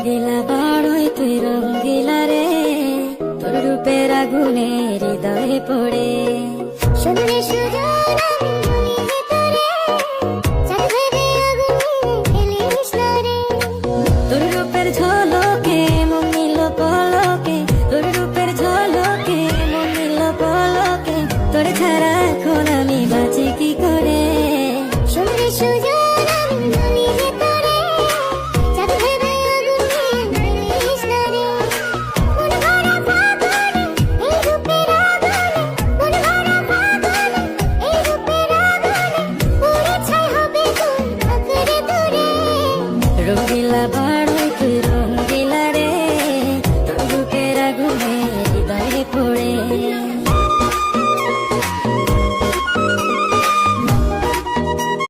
রঙ্গিলা বাড়ই তুই রঙ্গিলা রে। তোর রূপের আগুনে হৃদয়ে পড়ে। যে তোরে রূপের ঝলকে মন নিল পলকে। তোর রূপের ঝলকে মন নিল পলকে। তোর ছাড়া এখন রঙ্গিলা বাড়ই তুই রঙ্গিলা রে তোর রূপের আগুনে হৃদয়ে পড়ে।